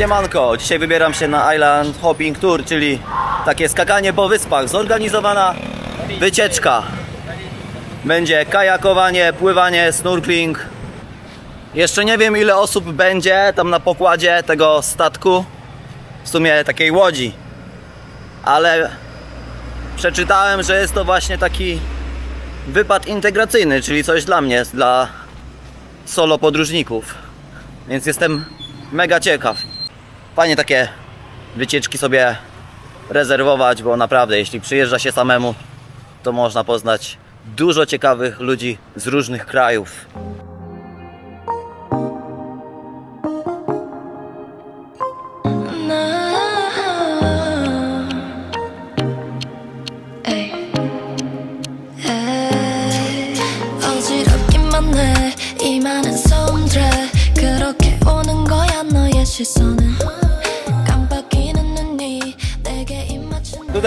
Siemanko, dzisiaj wybieram się na Island Hopping Tour, czyli takie skakanie po wyspach. Zorganizowana wycieczka. Będzie kajakowanie, pływanie, snorkeling. Jeszcze nie wiem ile osób będzie tam na pokładzie tego statku, w sumie takiej łodzi. Ale przeczytałem, że jest to właśnie taki wypad integracyjny, czyli coś dla mnie, dla solo podróżników. Więc jestem mega ciekaw. Fajnie takie wycieczki sobie rezerwować, bo naprawdę jeśli przyjeżdża się samemu, to można poznać dużo ciekawych ludzi z różnych krajów. 에이, 에이, 어지럽기만 해. 이 많은 소음들 그렇게 오는 거야 너의 시선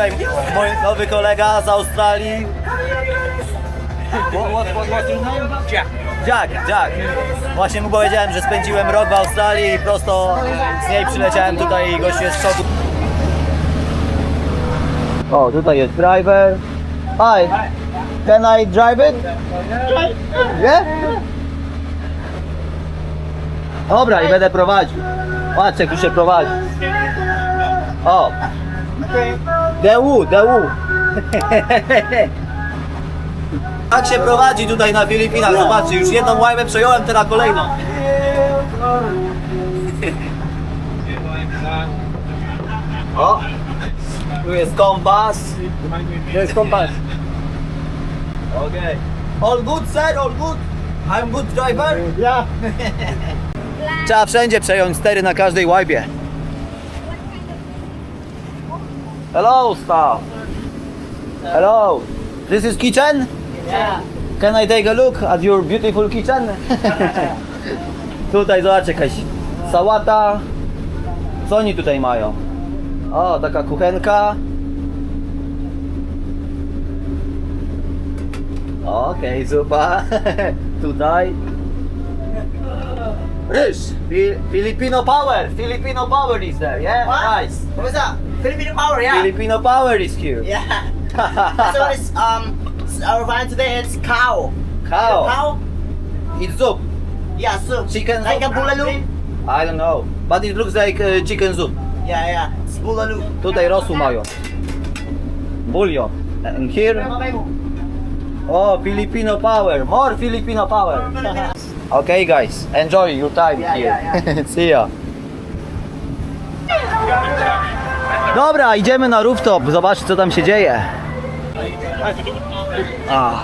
Tutaj mój nowy kolega z Australii. What, what, what, what's his name? Jack. Jack, Jack. Właśnie mu powiedziałem, że spędziłem rok w Australii i prosto z niej przyleciałem tutaj i gościu jest w szoku. O, tutaj jest driver. Hi. Can I drive it? Yeah? Dobra, i będę prowadził. Patrz, jak tu się prowadzi. O, Deu, Deu. Tak się prowadzi tutaj na Filipinach, zobaczcie, już jedną łajbę przejąłem, teraz kolejną. O, tu jest kompas. Tu jest kompas. Okay. All good, sir, all good. I'm good driver. Yeah. Trzeba wszędzie przejąć stery na każdej łajbie. Hello, staff. Hello. This is kitchen? Yeah. Can I take a look at your beautiful kitchen? tutaj zobacz jakaś sałata. Co oni tutaj mają? O, taka kuchenka. Okej, zupa. tutaj. Ryż. Fi- Filipino power. Filipino power is there, yeah? What? Nice. What's up? Filipino power, yeah. Filipino power is here. Yeah. so it's um our vine today it's cow. Cow. Cow? It's soup. Yeah, soup. Chicken Like soup. a bulalo? I don't know. But it looks like uh, chicken soup. Yeah, yeah. It's bulalo. Tutaj rosół mają. Bulion. And here, oh, Filipino power. More Filipino power. okay, guys, enjoy your time Yeah, here. yeah, See ya. Dobra, idziemy na rooftop, zobacz co tam się dzieje. Ah.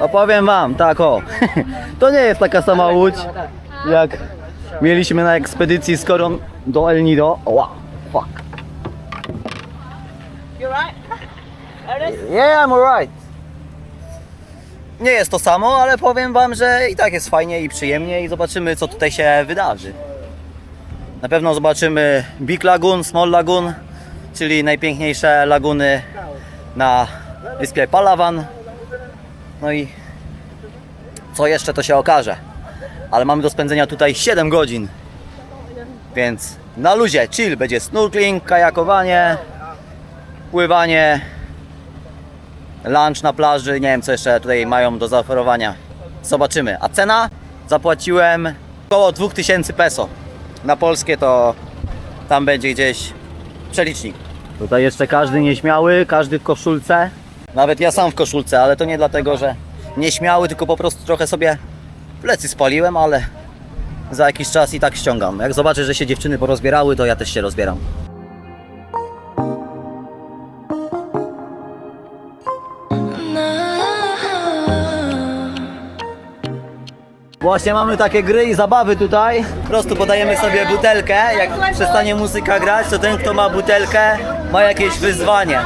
Opowiem wam, tak o. To nie jest taka sama łódź, jak mieliśmy na ekspedycji z Korą do El Nido. Wow, fuck. You right? Yeah, I'm alright. Nie jest to samo, ale powiem wam, że i tak jest fajnie i przyjemnie i zobaczymy co tutaj się wydarzy. Na pewno zobaczymy Big Lagoon, Small Lagoon, czyli najpiękniejsze laguny na wyspie Palawan. No i co jeszcze to się okaże. Ale mamy do spędzenia tutaj 7 godzin. Więc na luzie, chill, będzie snorkeling, kajakowanie, pływanie, lunch na plaży, nie wiem co jeszcze tutaj mają do zaoferowania. Zobaczymy. A cena? Zapłaciłem około 2000 peso. Na polskie to tam będzie gdzieś przelicznik. Tutaj jeszcze każdy nieśmiały, każdy w koszulce. Nawet ja sam w koszulce, ale to nie dlatego, że nieśmiały, tylko po prostu trochę sobie plecy spaliłem, ale za jakiś czas i tak ściągam. Jak zobaczę, że się dziewczyny porozbierały, to ja też się rozbieram. Właśnie mamy takie gry i zabawy tutaj. Po prostu podajemy sobie butelkę. Jak przestanie muzyka grać, to ten, kto ma butelkę, ma jakieś wyzwanie.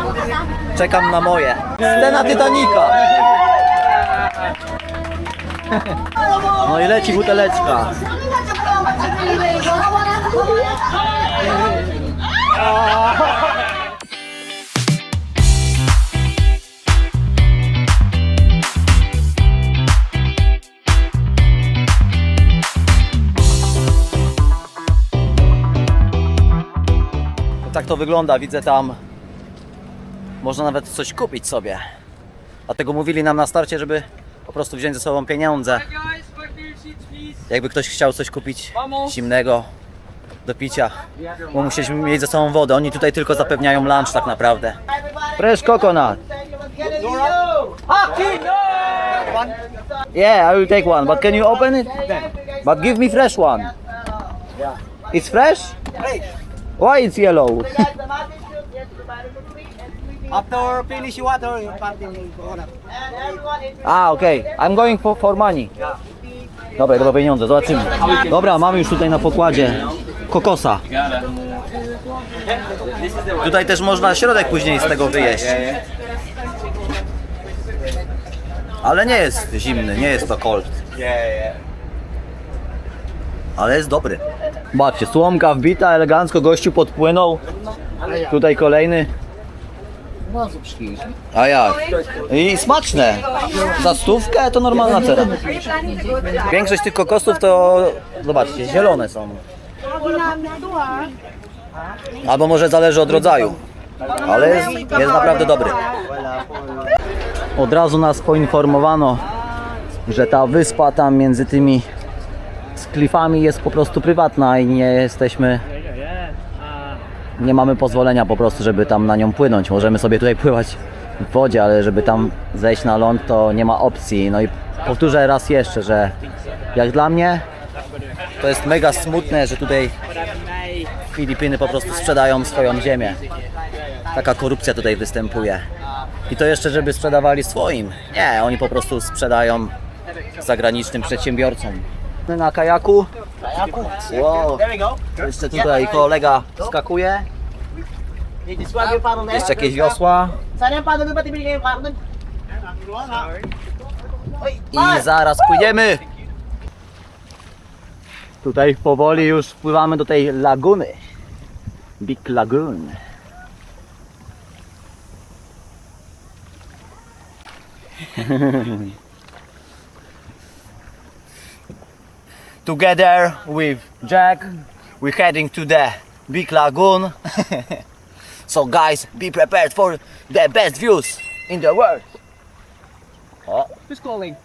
Czekam na moje. Scena Titanica. No i leci buteleczka. To wygląda. Widzę tam, można nawet coś kupić sobie. Dlatego mówili nam na starcie, żeby po prostu wziąć ze sobą pieniądze. Jakby ktoś chciał coś kupić zimnego do picia, bo musieliśmy mieć ze sobą wodę. Oni tutaj tylko zapewniają lunch tak naprawdę. Fresh coconut. Yeah, I will take one, but can you open it? But give me fresh one. It's fresh? Why it's yellow? After finish water, you party coconut. A, okej. I'm going for, for money. Dobra, dobra pieniądze, zobaczymy. Dobra, mamy już tutaj na pokładzie kokosa. Tutaj też można środek później z tego wyjeść. Ale nie jest zimny, nie jest to cold. Ale jest dobry. Zobaczcie, słomka wbita, elegancko gościu podpłynął. Tutaj kolejny. A jak? I smaczne. Za stówkę to normalna cena. Większość tych kokosów to, zobaczcie, zielone są. Albo może zależy od rodzaju. Ale jest, jest naprawdę dobry. Od razu nas poinformowano, że ta wyspa tam między tymi klifami jest po prostu prywatna i nie jesteśmy nie mamy pozwolenia po prostu, żeby tam na nią płynąć. Możemy sobie tutaj pływać w wodzie, ale żeby tam zejść na ląd, to nie ma opcji. No i powtórzę raz jeszcze, że jak dla mnie to jest mega smutne, że tutaj Filipiny po prostu sprzedają swoją ziemię. Taka korupcja tutaj występuje. I to jeszcze, żeby sprzedawali swoim. Nie, oni po prostu sprzedają zagranicznym przedsiębiorcom. Na kajaku. Wow. We go. Jeszcze tutaj kolega skakuje. Jeszcze jakieś wiosła. I zaraz płyniemy. Tutaj powoli już wpływamy do tej laguny. Big Lagoon. Together with Jack, we're heading to the Big Lagoon. so guys, be prepared for the best views in the world. O, Who's calling?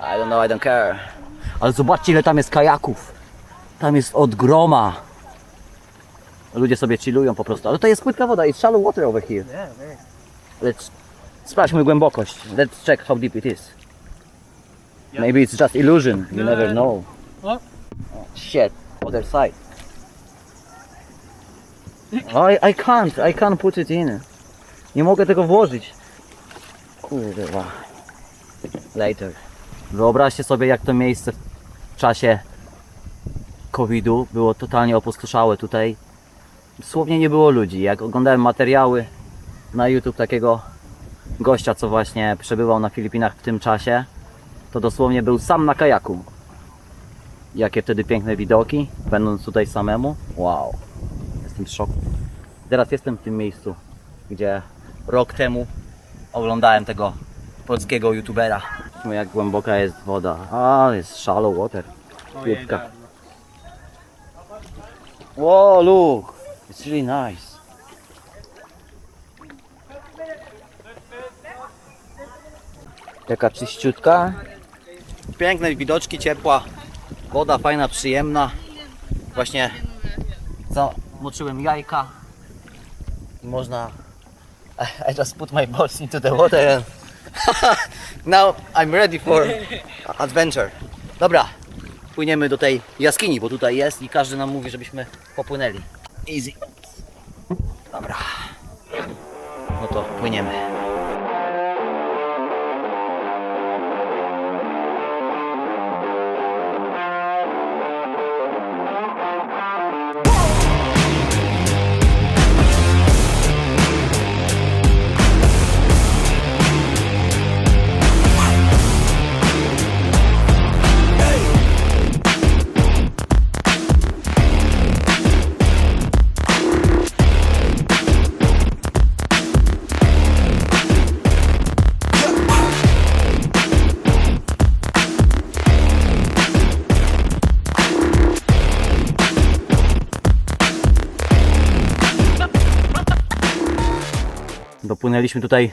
I don't know, I don't care. Ale zobaczcie ile tam jest kajaków. Tam jest od groma. Ludzie sobie chillują po prostu. Ale to jest płytka woda. It's shallow water over here. Let's... Sprawdźmy głębokość. Let's check how deep it is. Maybe it's just illusion. You never know. O. Oh, shit. Other side. I, I can't. I can't put it in. Nie mogę tego włożyć. Kurwa. Later. Wyobraźcie sobie, jak to miejsce w czasie COVID-u było totalnie opustoszałe tutaj. Dosłownie nie było ludzi. Jak oglądałem materiały na YouTube takiego gościa, co właśnie przebywał na Filipinach w tym czasie, to dosłownie był sam na kajaku. Jakie wtedy piękne widoki, będąc tutaj samemu. Wow, jestem w szoku. Teraz jestem w tym miejscu, gdzie rok temu oglądałem tego polskiego youtubera. Zobaczmy, Jak głęboka jest woda. A, jest shallow water. Płytka. Wow, look! It's really nice. Jaka czyściutka. Piękne widoczki, ciepła. Woda fajna, przyjemna. Właśnie zamoczyłem jajka. I można... I- I just put my balls into the water and now I'm ready for adventure. Dobra, płyniemy do tej jaskini, bo tutaj jest i każdy nam mówi, żebyśmy popłynęli. Easy. Dobra. No to płyniemy. Dopłynęliśmy tutaj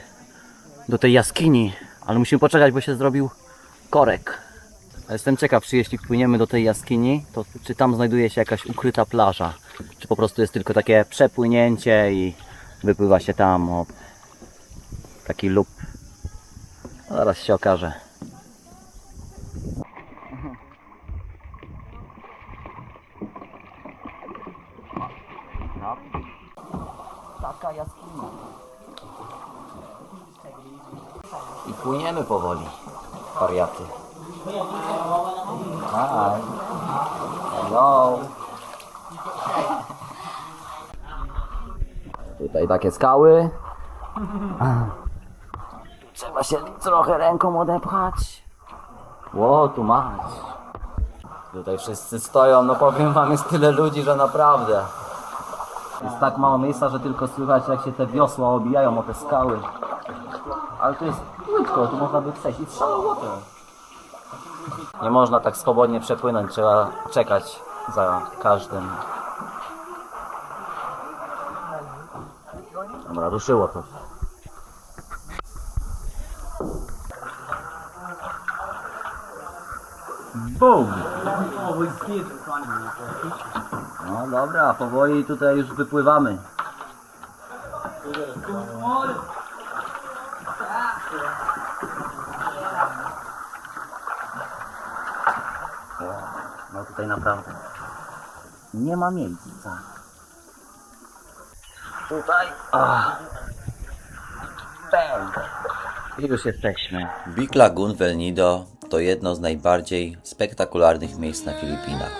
do tej jaskini, ale musimy poczekać, bo się zrobił korek. Jestem ciekaw, czy jeśli wpłyniemy do tej jaskini, to czy tam znajduje się jakaś ukryta plaża, czy po prostu jest tylko takie przepłynięcie i wypływa się tam o taki lub. Zaraz się okaże. Taka jaskinia. I płyniemy powoli, wariaty. Hi. Hello. Tutaj takie skały. Trzeba się trochę ręką odepchać. Ło, tu mać. Tutaj wszyscy stoją, no powiem wam, jest tyle ludzi, że naprawdę. Jest tak mało miejsca, że tylko słychać jak się te wiosła obijają o te skały. Ale tu jest płytko, tu można by przejść i shallow water. Nie można tak swobodnie przepłynąć, trzeba czekać za każdym. Dobra, ruszyło to. Boom! No dobra, powoli tutaj już wypływamy. No tutaj naprawdę nie ma miejsca. Tutaj. I już jesteśmy. Big Lagoon w El Nido to jedno z najbardziej spektakularnych miejsc na Filipinach.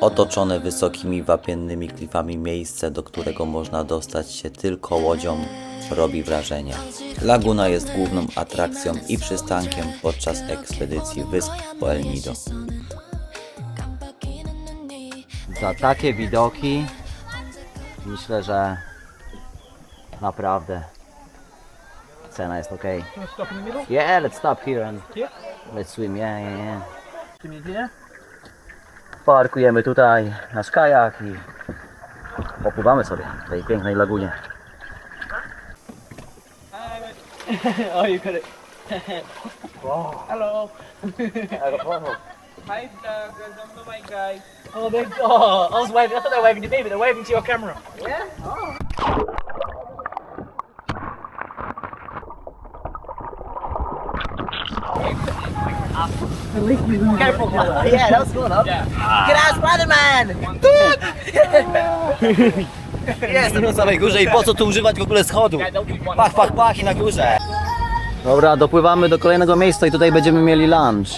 Otoczone wysokimi wapiennymi klifami miejsce, do którego można dostać się tylko łodzią, robi wrażenie. Laguna jest główną atrakcją i przystankiem podczas ekspedycji wysp po El Nido. Za takie widoki myślę, że naprawdę cena jest ok. Yeah, let's stop here and let's swim. Yeah, yeah, yeah. Parkujemy tutaj nasz kajak i popływamy sobie w tej pięknej lagunie. oh, you got it. Hello. Hi, vlog. Welcome to my guys. Oh, they, oh, I was waving. I thought they were waving to me, but they're waving to your camera. Yeah. Careful. Yeah, that was cool, huh? Yeah. Get out, Spider-Man! Jestem na samej górze i po co tu używać w ogóle schodu? Pach, pach, pach i na górze. Dobra, dopływamy do kolejnego miejsca i tutaj będziemy mieli lunch.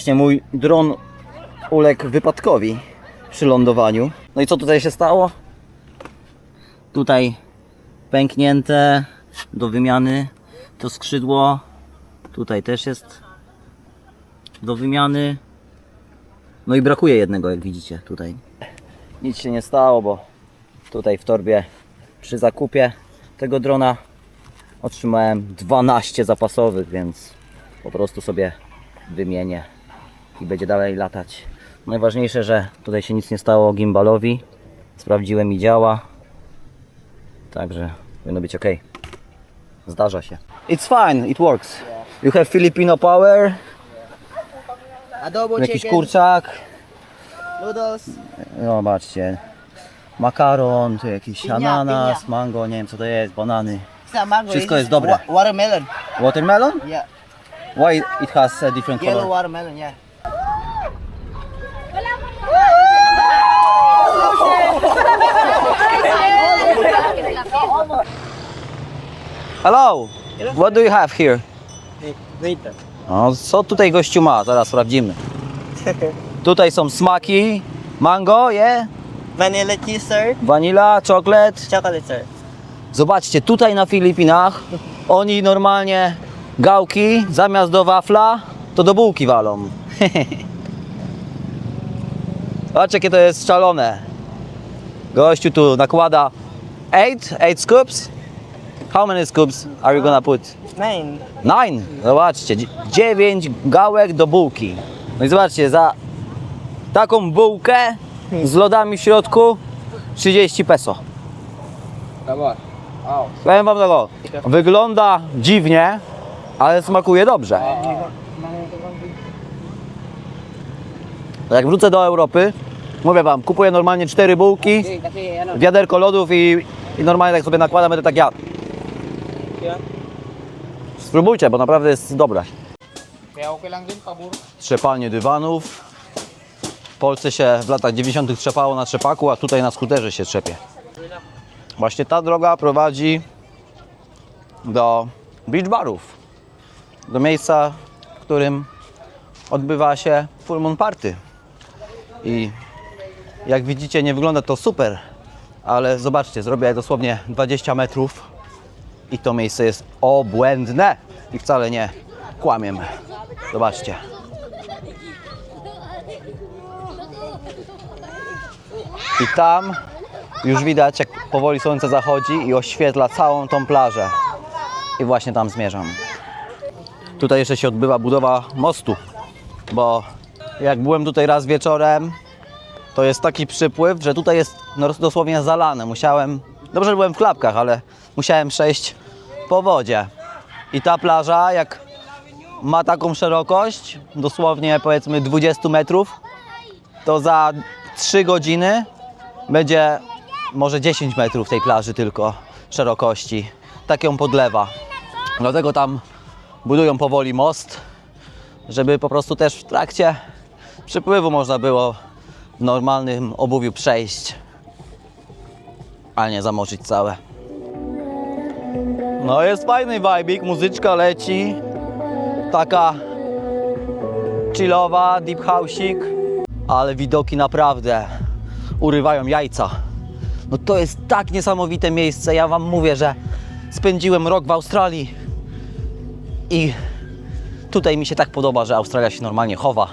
Właśnie mój dron uległ wypadkowi przy lądowaniu. No i co tutaj się stało? Tutaj pęknięte do wymiany to skrzydło. Tutaj też jest do wymiany. No i brakuje jednego, jak widzicie tutaj. Nic się nie stało, bo tutaj w torbie przy zakupie tego drona otrzymałem 12 zapasowych, więc po prostu sobie wymienię i będzie dalej latać. Najważniejsze, że tutaj się nic nie stało gimbalowi. Sprawdziłem i działa. Także powinno być ok. Zdarza się. It's fine, it works. You have Filipino power, Adobo jakiś chicken, kurczak. noodles. Zobaczcie. Makaron, tu jakiś ananas, mango, nie wiem co to jest, banany. It's mango. Wszystko jest dobre. wa- watermelon. Watermelon? Yeah. Why it has a different Yellow color? watermelon. Yeah. Hello, what do you have here? O, co tutaj gościu ma? Zaraz sprawdzimy. Tutaj są smaki. Mango, je? Vanilla cheese. Vanilla, chocolate. Chocolate, sir. Zobaczcie, tutaj na Filipinach oni normalnie gałki zamiast do wafla to do bułki walą. Zobaczcie, jakie to jest szalone. Gościu tu nakłada 8, 8 scoops. How many scoops are you gonna put? Nine. Nine. Zobaczcie, 9 gałek do bułki. No i zobaczcie, za taką bułkę z lodami w środku 30 peso. Powiem wam tego, wygląda dziwnie, ale smakuje dobrze. Jak wrócę do Europy, mówię wam, kupuję normalnie cztery bułki, wiaderko lodów i, i normalnie tak sobie nakładam, będę tak jadł. Spróbujcie, bo naprawdę jest dobre. Trzepanie dywanów. W Polsce się w latach 90. trzepało na trzepaku, a tutaj na skuterze się trzepie. Właśnie ta droga prowadzi do beach barów. Do miejsca, w którym odbywa się full moon party. I jak widzicie, nie wygląda to super, ale zobaczcie, zrobię dosłownie 20 metrów i to miejsce jest obłędne. I wcale nie kłamiem. Zobaczcie. I tam już widać, jak powoli słońce zachodzi i oświetla całą tą plażę. I właśnie tam zmierzam. Tutaj jeszcze się odbywa budowa mostu, bo jak byłem tutaj raz wieczorem, to jest taki przypływ, że tutaj jest no, dosłownie zalane. Musiałem, dobrze że byłem w klapkach, ale musiałem przejść po wodzie. I ta plaża, jak ma taką szerokość, dosłownie powiedzmy 20 metrów, to za 3 godziny będzie może 10 metrów tej plaży tylko szerokości. Tak ją podlewa. Dlatego tam budują powoli most, żeby po prostu też w trakcie przypływu można było w normalnym obuwiu przejść, a nie zamoczyć całe. No jest fajny vibik, muzyczka leci, taka chillowa, deep house'ik, ale widoki naprawdę urywają jajca. No to jest tak niesamowite miejsce. Ja Wam mówię, że spędziłem rok w Australii i tutaj mi się tak podoba, że Australia się normalnie chowa.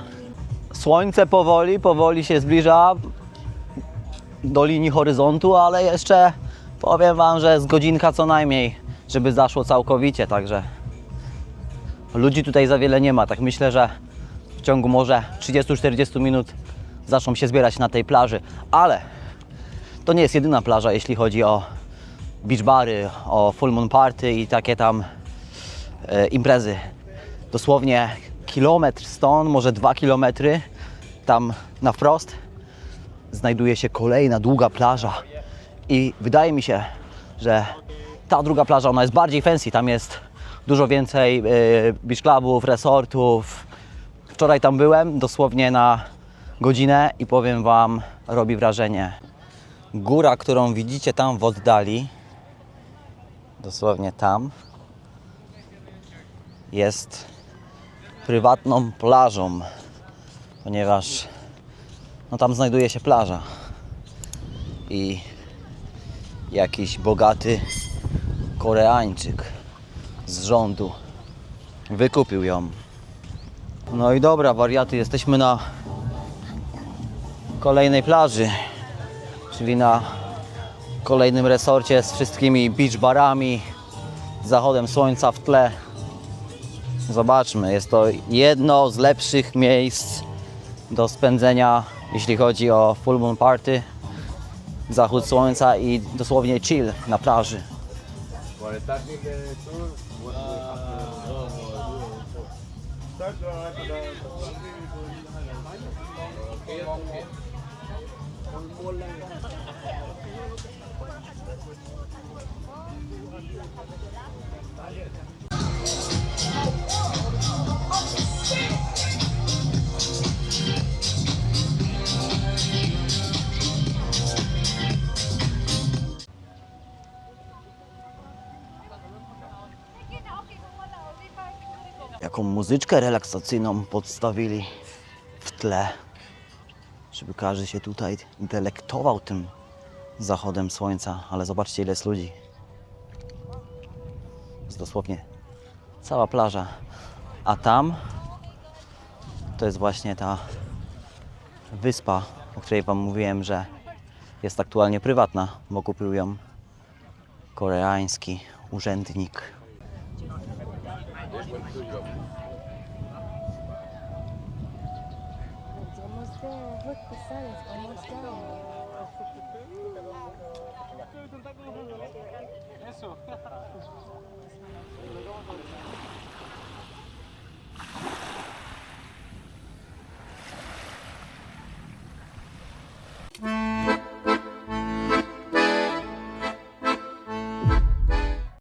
Słońce powoli, powoli się zbliża do linii horyzontu, ale jeszcze powiem Wam, że z godzinka co najmniej, żeby zaszło całkowicie, także ludzi tutaj za wiele nie ma. Tak myślę, że w ciągu może 30-40 minut zaczną się zbierać na tej plaży, ale to nie jest jedyna plaża, jeśli chodzi o beach bary, o full moon party i takie tam e, imprezy. Dosłownie kilometr stąd, może dwa kilometry, tam na wprost znajduje się kolejna długa plaża i wydaje mi się, że ta druga plaża, ona jest bardziej fancy, tam jest dużo więcej e, beach clubów, resortów. Wczoraj tam byłem, dosłownie na godzinę i powiem Wam, robi wrażenie. Góra, którą widzicie tam w oddali, dosłownie tam, jest prywatną plażą, ponieważ no tam znajduje się plaża i jakiś bogaty Koreańczyk z rządu wykupił ją. No i dobra, wariaty, jesteśmy na kolejnej plaży, czyli na kolejnym resorcie z wszystkimi beach barami, zachodem słońca w tle. Zobaczmy, jest to jedno z lepszych miejsc do spędzenia, jeśli chodzi o full moon party, zachód słońca i dosłownie chill na plaży. Jaką muzyczkę relaksacyjną podstawili w tle, żeby każdy się tutaj intelektował tym zachodem słońca. Ale zobaczcie, ile jest ludzi. Jest dosłownie cała plaża. A tam to jest właśnie ta wyspa, o której Wam mówiłem, że jest aktualnie prywatna, bo kupił ją koreański urzędnik. The sun is almost down.